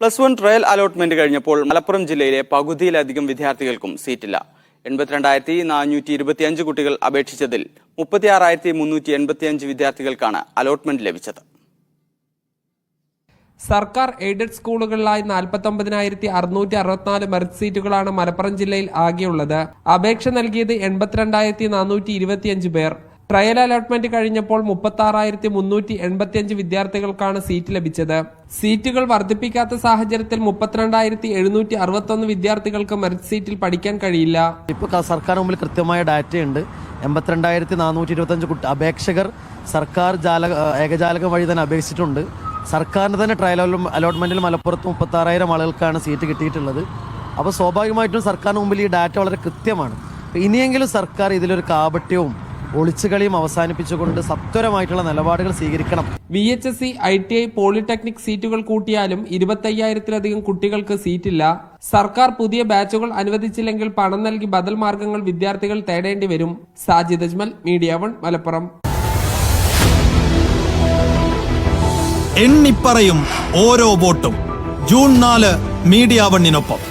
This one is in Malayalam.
പ്ലസ് വൺ ട്രയൽ അലോട്ട്മെന്റ് കഴിഞ്ഞപ്പോൾ മലപ്പുറം ജില്ലയിലെ പകുതിയിലധികം വിദ്യാർത്ഥികൾക്കും സീറ്റില്ല. എൺപത്തിരണ്ടായിരത്തി നാനൂറ്റി ഇരുപത്തിയഞ്ച് കുട്ടികൾ അപേക്ഷിച്ചതിൽ മുപ്പത്തിയാറായിരത്തി മുന്നൂറ്റി എൺപത്തിയഞ്ച് വിദ്യാർത്ഥികൾക്കാണ് അലോട്ട്മെന്റ് ലഭിച്ചത്. സർക്കാർ എയ്ഡഡ് സ്കൂളുകളിലായി നാൽപ്പത്തൊമ്പതിനായിരത്തി അറുന്നൂറ്റി അറുപത്തിനാല് മെറിറ്റ് സീറ്റുകളാണ് മലപ്പുറം ജില്ലയിൽ ആകെയുള്ളത്. അപേക്ഷ നൽകിയത് എൺപത്തിരണ്ടായിരത്തി നാനൂറ്റി ഇരുപത്തിയഞ്ച് പേർ. ട്രയൽ അലോട്ട്മെന്റ് കഴിഞ്ഞപ്പോൾ മുപ്പത്തി ആറായിരത്തി മുന്നൂറ്റി എൺപത്തിയഞ്ച് വിദ്യാർത്ഥികൾക്കാണ് സീറ്റ് ലഭിച്ചത്. സീറ്റുകൾ വർദ്ധിപ്പിക്കാത്ത സാഹചര്യത്തിൽ മുപ്പത്തിരണ്ടായിരത്തി എഴുന്നൂറ്റി അറുപത്തൊന്ന് വിദ്യാർത്ഥികൾക്ക് മെറിറ്റ് സീറ്റിൽ പഠിക്കാൻ കഴിയില്ല. ഇപ്പോൾ സർക്കാർ മുമ്പിൽ കൃത്യമായ ഡാറ്റയുണ്ട്. എൺപത്തിരണ്ടായിരത്തി നാനൂറ്റി ഇരുപത്തഞ്ച് കുട്ടി അപേക്ഷകർ സർക്കാർ ജാലക ഏകജാലകം വഴി തന്നെ അപേക്ഷിച്ചിട്ടുണ്ട്. സർക്കാരിന് തന്നെ ട്രയൽ അലോട്ട്മെന്റിൽ മലപ്പുറത്ത് മുപ്പത്താറായിരം ആളുകൾക്കാണ് സീറ്റ് കിട്ടിയിട്ടുള്ളത്. അപ്പോൾ സ്വാഭാവികമായിട്ടും സർക്കാരിന് മുമ്പിൽ ഈ ഡാറ്റ വളരെ കൃത്യമാണ്. ഇനിയെങ്കിലും സർക്കാർ ഇതിലൊരു കാപട്യവും ഒളിച്ചുകളിയും അവസാനിപ്പിച്ചുകൊണ്ട് സത്വരമായിട്ടുള്ള നിലപാടുകൾ സ്വീകരിക്കണം. V H S C I T I polytechnic സീറ്റുകൾ കൂട്ടിയാലും ഇരുപത്തയ്യായിരത്തിലധികം കുട്ടികൾക്ക് സീറ്റില്ല സർക്കാർ പുതിയ ബാച്ചുകൾ അനുവദിച്ചില്ലെങ്കിൽ പണം നൽകി ബദൽ മാർഗങ്ങൾ വിദ്യാർത്ഥികൾ തേടേണ്ടി വരും. Sajid Ajmal media one Malappuram. എണ്ണിപ്പറയും ഓരോ വോട്ടും. ജൂൺ നാല് മീഡിയ വണ്ണിനൊപ്പം.